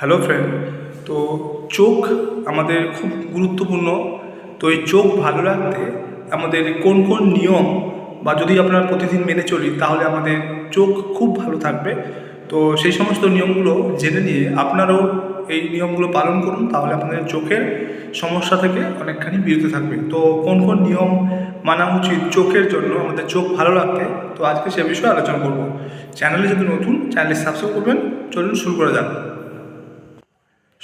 Hello friend তো চোখ আমাদের খুব গুরুত্বপূর্ণ। তো এই চোখ ভালো রাখতে আমাদের কোন কোন নিয়ম বা যদি আপনারা প্রতিদিন মেনে চলি, তাহলে আমাদের চোখ খুব ভালো থাকবে। তো সেই সমস্ত নিয়মগুলো জেনে নিয়ে আপনারাও এই নিয়মগুলো পালন করুন, তাহলে আপনাদের চোখের সমস্যা থেকে অনেকখানি বিরত থাকবে। তো কোন কোন নিয়ম মানা উচিত চোখের জন্য আমাদের চোখ ভালো রাখতে, তো আজকে সে বিষয়ে আলোচনা করব। চ্যানেলে যদি নতুন চ্যানেলে সাবস্ক্রাইব করবেন। চলুন শুরু করা যাক।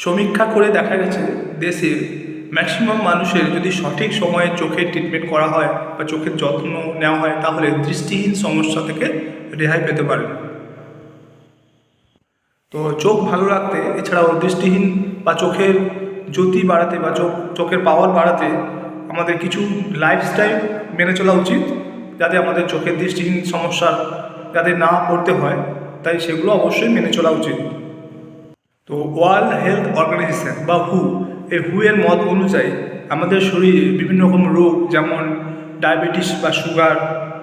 সমীক্ষা করে দেখা গেছে দেশের ম্যাক্সিমাম মানুষের যদি সঠিক সময়ে চোখের ট্রিটমেন্ট করা হয় বা চোখের যত্ন নেওয়া হয়, তাহলে দৃষ্টিহীন সমস্যা থেকে রেহাই পেতে পারে তো চোখ ভালো রাখতে, এছাড়াও দৃষ্টিহীন বা চোখের জ্যোতি বাড়াতে বা চোখ, চোখের পাওয়ার বাড়াতে আমাদের কিছু লাইফস্টাইল মেনে চলা উচিত, যাতে আমাদের চোখের দৃষ্টিহীন সমস্যার যাতে না পড়তে হয়। তাই সেগুলো অবশ্যই মেনে চলা উচিত। তো ওয়ার্ল্ড হেলথ অর্গানাইজেশন বা হু এই এর মত অনুযায়ী আমাদের শরীরে বিভিন্ন রকম রোগ যেমন ডায়াবেটিস বা সুগার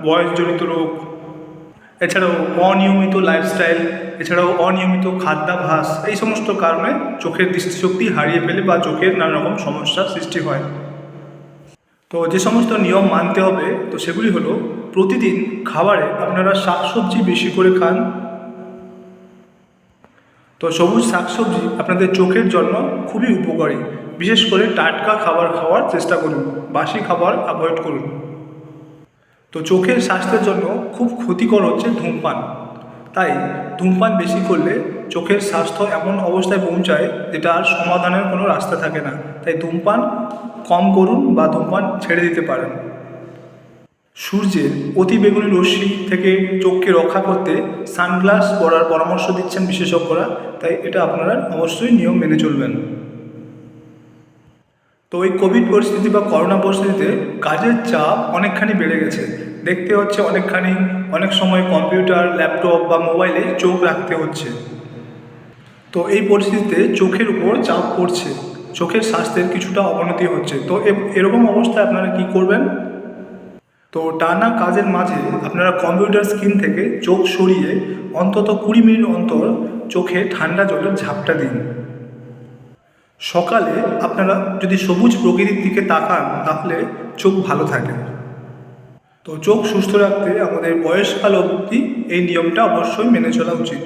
বয়সজনিত রোগ, এছাড়াও অনিয়মিত লাইফস্টাইল এছাড়াও অনিয়মিত খাদ্যাভাস এই সমস্ত কারণে চোখের দৃষ্টিশক্তি হারিয়ে ফেলে বা চোখের নানা রকম সমস্যার সৃষ্টি হয়। তো যে সমস্ত নিয়ম মানতে হবে, তো সেগুলি হলো প্রতিদিন খাবারে আপনারা শাকসবজি বেশি করে খান তো সবুজ শাকসবজি আপনাদের চোখের জন্য খুবই উপকারী। বিশেষ করে টাটকা খাবার খাওয়ার চেষ্টা করুন, বাসি খাবার অ্যাভয়েড করুন। তো চোখের স্বাস্থ্যের জন্য খুব ক্ষতিকর হচ্ছে ধূমপান। তাই ধূমপান বেশি করলে চোখের স্বাস্থ্য এমন অবস্থায় পৌঁছায় যেটা আর সমাধানের কোনো রাস্তা থাকে না। তাই ধূমপান কম করুন বা ধূমপান ছেড়ে দিতে পারেন। সূর্যের অতিবেগুনি রশ্মি থেকে চোখকে রক্ষা করতে সানগ্লাস পরার পরামর্শ দিচ্ছেন বিশেষজ্ঞরা, তাই এটা আপনারা অবশ্যই নিয়ম মেনে চলবেন। তো এই কোভিড পরিস্থিতি বা করোনা পরিস্থিতিতে কাজের চাপ অনেকখানি বেড়ে গেছে। দেখতে হচ্ছে অনেকখানি, অনেক সময় কম্পিউটার, ল্যাপটপ বা মোবাইলে চোখ রাখতে হচ্ছে। তো এই পরিস্থিতিতে চোখের উপর চাপ পড়ছে। চোখের স্বাস্থ্যের কিছুটা অবনতি হচ্ছে। তো এরকম অবস্থায় আপনারা কি করবেন? তো টানা কাজের মাঝে আপনারা কম্পিউটার স্ক্রিন থেকে চোখ সরিয়ে অন্তত কুড়ি মিনিট অন্তর চোখে ঠান্ডা জলের ঝাপটা দিন। সকালে আপনারা যদি সবুজ প্রকৃতির দিকে তাকান, তাহলে চোখ ভালো থাকে। তো চোখ সুস্থ রাখতে আমাদের বয়সকাল অবধি এই নিয়মটা অবশ্যই মেনে চলা উচিত।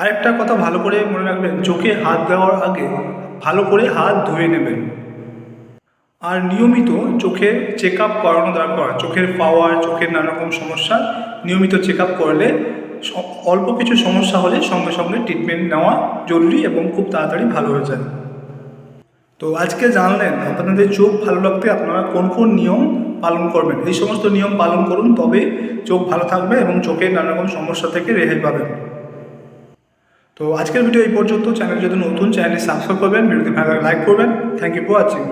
আরেকটা কথা ভালো করে মনে রাখবেন, চোখে হাত দেওয়ার আগে ভালো করে হাত ধুয়ে নেবেন। আর নিয়মিত চোখের চেক আপ করানো দরকার। চোখের পাওয়ার, চোখের নানারকম সমস্যা, নিয়মিত চেক আপ করলে অল্প কিছু সমস্যা হলে সঙ্গে সঙ্গে ট্রিটমেন্ট নেওয়া জরুরি এবং খুব তাড়াতাড়ি ভালো হয়ে যায়। তো আজকে জানলেন, আপনাদের চোখ ভালো রাখতে আপনারা কোন কোন নিয়ম পালন করবেন? এই সমস্ত নিয়ম পালন করুন, তবে চোখ ভালো থাকবে এবং চোখের নানারকম সমস্যা থেকে রেহাই পাবেন। তো আজকের ভিডিও এই পর্যন্ত। চ্যানেল যদি নতুন চ্যানেল সাবস্ক্রাইব করবেন ভিডিওতে ভালো লাইক করবেন। Thank you for watching